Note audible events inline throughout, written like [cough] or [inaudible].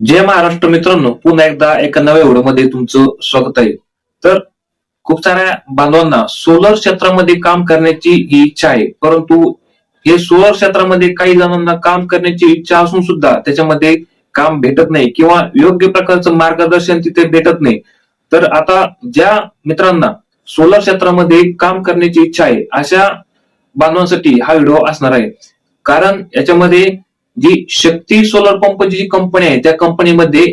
जय महाराष्ट्र मित्रांनो पुन्हा एकदा एका नव्या व्हिडिओमध्ये तुमचं स्वागत आहे. तर खूप साऱ्या बांधवांना सोलर क्षेत्रामध्ये काम करण्याची ही इच्छा आहे. परंतु हे सोलर क्षेत्रामध्ये काही जणांना काम करण्याची इच्छा असून सुद्धा त्याच्यामध्ये काम भेटत नाही किंवा योग्य प्रकारचं मार्गदर्शन तिथे भेटत नाही. तर आता ज्या मित्रांना सोलर क्षेत्रामध्ये काम करण्याची इच्छा आहे अशा बांधवांसाठी हा व्हिडिओ असणार आहे. कारण याच्यामध्ये जी शक्ती सोलर पंपची जी कंपनी आहे त्या कंपनीमध्ये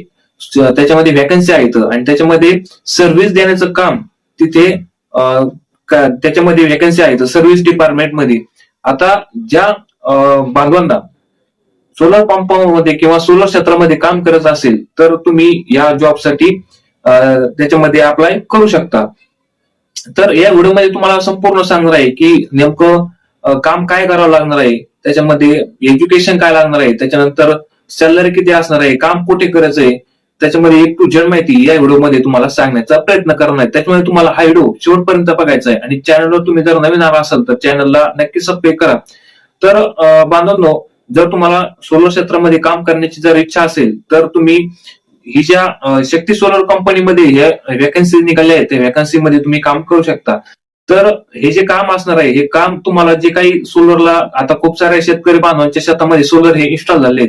त्याच्यामध्ये व्हॅकन्सी आहेत. आणि त्याच्यामध्ये सर्व्हिस देण्याचं काम तिथे त्याच्यामध्ये व्हॅकन्सी आहेत सर्व्हिस डिपार्टमेंटमध्ये आता ज्या बांधवांना सोलर पंपामध्ये किंवा सोलर क्षेत्रामध्ये काम करत असेल तर तुम्ही या जॉबसाठी त्याच्यामध्ये अप्लाय करू शकता. तर या व्हिडिओमध्ये तुम्हाला संपूर्ण सांगणार आहे की नेमकं काम काय करावं लागणार आहे? त्याच्यामध्ये एज्युकेशन काय लागणार आहे? त्याच्यानंतर सॅलरी किती असणार आहे? काम कुठे करायचं आहे? त्याच्यामध्ये एक टू झेड माहिती या व्हिडिओमध्ये तुम्हाला सांगण्याचा प्रयत्न करणार आहे. त्याच्यामुळे तुम्हाला हा व्हिडिओ शेवटपर्यंत बघायचा आहे. आणि चॅनलवर तुम्ही जर नवीन आला असाल तर चॅनलला नक्की सबस्क्राईब करा. तर बांधवांनो जर तुम्हाला सोलर क्षेत्रामध्ये काम करण्याची जर इच्छा असेल तर तुम्ही ही ज्या शक्ती सोलर कंपनीमध्ये हे वॅकन्सी निघाल्या आहेत त्या वॅकन्सीमध्ये तुम्ही काम करू शकता. तर हे जे काम असणार आहे हे काम तुम्हाला जे काही सोलरला आता खूप साऱ्या शेतकरी बांधवांच्या शेतामध्ये सोलर हे इन्स्टॉल झाले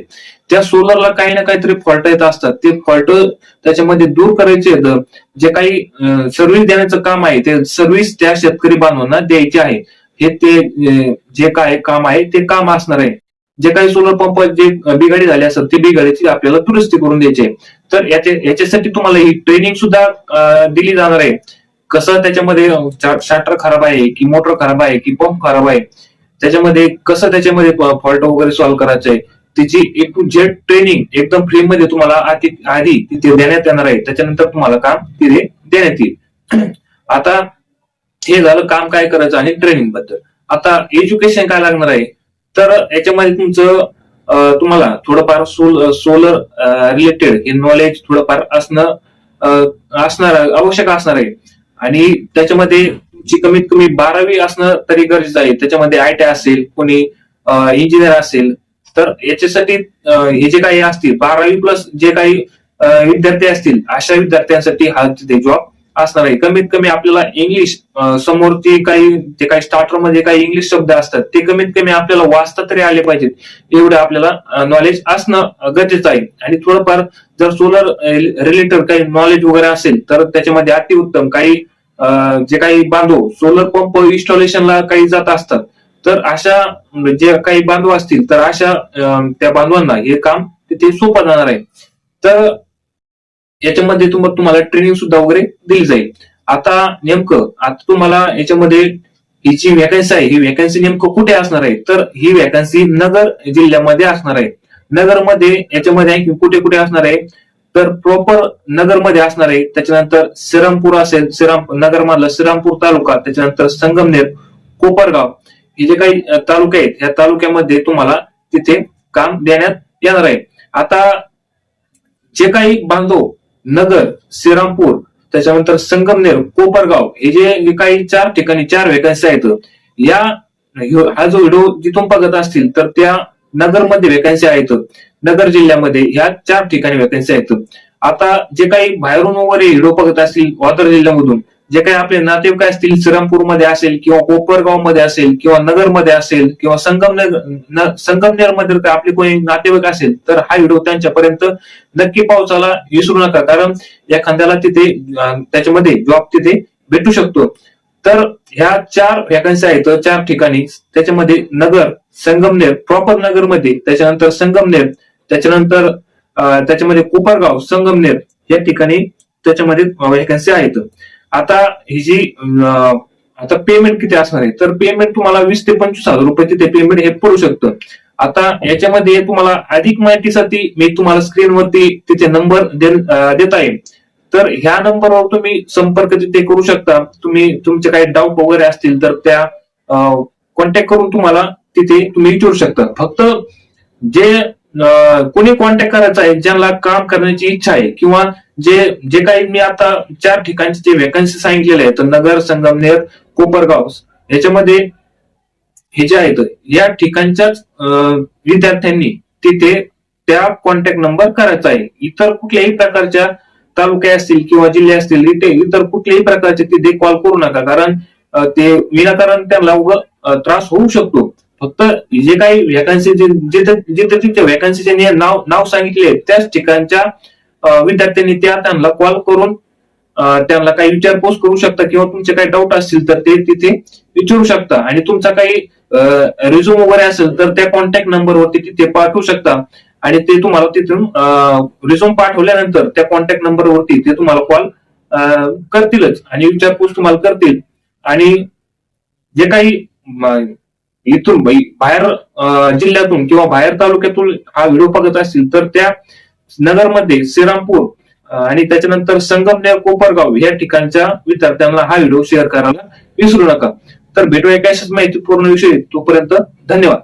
त्या सोलरला काही ना काहीतरी फॉल्ट येत असतात. ते फॉल्ट त्याच्यामध्ये दूर करायचे आहेत. जे काही सर्व्हिस देण्याचं काम आहे ते सर्व्हिस त्या शेतकरी बांधवांना द्यायची आहे. हे ते जे काय काम आहे ते काम असणार आहे. जे काही सोलर पंप जे बिघाडी झाले असतात ते बिघाडीची आपल्याला दुरुस्ती करून द्यायची आहे. तर याच्या याच्यासाठी तुम्हाला ही ट्रेनिंग सुद्धा दिली जाणार आहे. कसं त्याच्यामध्ये शाटर खराब आहे की मोटर खराब आहे की पंप खराब आहे त्याच्यामध्ये कसं त्याच्यामध्ये फॉल्ट वगैरे सॉल्व्ह करायचं आहे त्याची एक टू जेड ट्रेनिंग एकदम फ्री मध्ये तुम्हाला आधी आधी तिथे देण्यात येणार आहे. त्याच्यानंतर तुम्हाला काम तिथे देण्यात येईल. [clears throat] आता हे झालं काम काय करायचं आणि ट्रेनिंगबद्दल. आता एज्युकेशन काय लागणार आहे? तर याच्यामध्ये तुमचं तुम्हाला थोडंफार सोल सोलर रिलेटेड हे नॉलेज थोडंफार असणं असणार आवश्यक असणार आहे. आणि त्याच्यामध्ये जी कमीत कमी बारावी असणं तरी गरजेचं आहे. त्याच्यामध्ये आय टी असेल कोणी इंजिनियर असेल तर याच्यासाठी हे जे काही असतील बारावी प्लस जे काही विद्यार्थी असतील अशा विद्यार्थ्यांसाठी हा तिथे जॉब असणार आहे. कमीत कमी आपल्याला इंग्लिश समोर समोरची काही जे काही स्टार्टरमध्ये काही इंग्लिश शब्द असतात ते कमीत कमी आपल्याला वाचता तरी आले पाहिजेत. एवढं आपल्याला नॉलेज असणं गरजेचं आहे. आणि थोडंफार जर सोलर रिलेटेड काही नॉलेज वगैरे असेल तर त्याच्यामध्ये अतिउत्तम. काही जे काही बांधव सोलर पंप इन्स्टॉलेशनला काही जात असतात. तर अशा म्हणजे जे काही बांधव असतील तर अशा त्या बांधवांना हे काम तिथे सोपं जाणार आहे. तर याच्यामध्ये तुम्हाला तुम्हाला ट्रेनिंग सुद्धा वगैरे दिली जाईल. आता नेमकं आता तुम्हाला याच्यामध्ये ही जी वॅकन्सी आहे. ही वॅकन्सी नेमकं कुठे असणार आहे? तर ही वॅकन्सी नगर जिल्ह्यामध्ये असणार आहे. नगरमध्ये याच्यामध्ये कुठे कुठे असणार आहे? तर प्रॉपर नगरमध्ये असणार आहे त्याच्यानंतर श्रीरामपूर असेल श्रीराम नगर मधला श्रीरामपूर तालुका त्याच्यानंतर संगमनेर कोपरगाव हे जे काही तालुके आहेत या तालुक्यामध्ये तुम्हाला तिथे काम देण्यात येणार आहे. आता जे काही बांधव नगर श्रीरामपूर त्याच्यानंतर संगमनेर कोपरगाव हे जे काही चार ठिकाणी चार वेकन्सी आहेत या हा जो व्हिडिओ जिथून बघत असतील तर त्या नगरमध्ये वेकन्सी आहेत. नगर जिल्ह्यामध्ये ह्या चार ठिकाणी वेकन्सी आहेत. आता जे काही बाहेरून वगैरे हिडो बघत असतील वादर जिल्ह्यामधून जे काही आपले नातेवाईक असतील श्रीरामपूरमध्ये असेल किंवा कोपरगावमध्ये असेल किंवा नगरमध्ये असेल किंवा संगमनेर न- संगमनेरमध्ये जर आपले कोणी नातेवाईक असेल तर हा व्हिडिओ त्यांच्यापर्यंत नक्की पावसाला विसरू नका. कारण एखाद्याला तिथे त्याच्यामध्ये जॉब तिथे भेटू शकतो. तर ह्या चार व्हॅकन्सी आहेत चार ठिकाणी त्याच्यामध्ये नगर संगमनेर प्रॉपर नगरमध्ये त्याच्यानंतर संगमनेर त्याच्यानंतर त्याच्यामध्ये कोपरगाव संगमनेर या ठिकाणी त्याच्यामध्ये वॅकन्सी आहेत. आता ही जी आता पेमेंट किती असणार आहे? तर पेमेंट तुम्हाला वीस ते पंचवीस हजार रुपये तिथे पेमेंट हे पडू शकतं. आता याच्यामध्ये तुम्हाला अधिक माहितीसाठी मी तुम्हाला स्क्रीनवरती तिथे नंबर देता येईल. तर ह्या नंबरवर तुम्ही संपर्क तिथे करू शकता. तुम्ही तुमचे काही डाऊट वगैरे असतील तर त्या कॉन्टॅक्ट करून तुम्हाला तिथे तुम्ही विचारू शकता. फक्त जे कोणी कॉन्टॅक्ट करायचा आहे ज्यांना काम करण्याची इच्छा आहे किंवा जे जे काही मी आता चार ठिकाणचे जे वेकन्सी सांगितलेले आहेत नगर संगमनेर कोपरगाव याच्यामध्ये हे जे आहेत या ठिकाणच्याच अं, विद्यार्थ्यांनी तिथे त्या कॉन्टॅक्ट नंबर करायचा आहे. इतर कुठल्याही प्रकारच्या तालुके असतील किंवा जिल्हे असतील इथे इतर कुठल्याही प्रकारचे तिथे कॉल करू नका. कारण ते विनाकारण त्यांना त्रास होऊ शकतो. फक्त जे काही व्हॅकन्सी जिथे जिथे तिथे व्हॅकन्सीचे नाव नाव सांगितले त्याच ठिकाणच्या विद्यार्थ्यांनी त्या त्यांना कॉल करून त्यांना काही विचारपूस करू शकता किंवा तुमचे काही डाऊट असतील तर ते तिथे विचारू शकता. आणि तुमचा काही रिझ्यूम वगैरे असेल तर त्या कॉन्टॅक्ट नंबरवरती तिथे पाठवू शकता. आणि ते तुम्हाला तिथून रिझ्यूम पाठवल्यानंतर त्या कॉन्टॅक्ट नंबरवरती ते तुम्हाला कॉल करतीलच. आणि विचारपूस तुम्हाला करतील. आणि जे काही इथून बाहेर जिल्ह्यातून किंवा बाहेर तालुक्यातून हा व्हिडिओ बघत असतील तर त्या नगरमध्ये श्रीरामपूर आणि त्याच्यानंतर संगमनेर कोपरगाव या ठिकाणच्या विद्यार्थ्यांना हा व्हिडिओ शेअर करायला विसरू नका. तर भेटूया एका माहिती माहितीपूर्ण विषयी तोपर्यंत. धन्यवाद.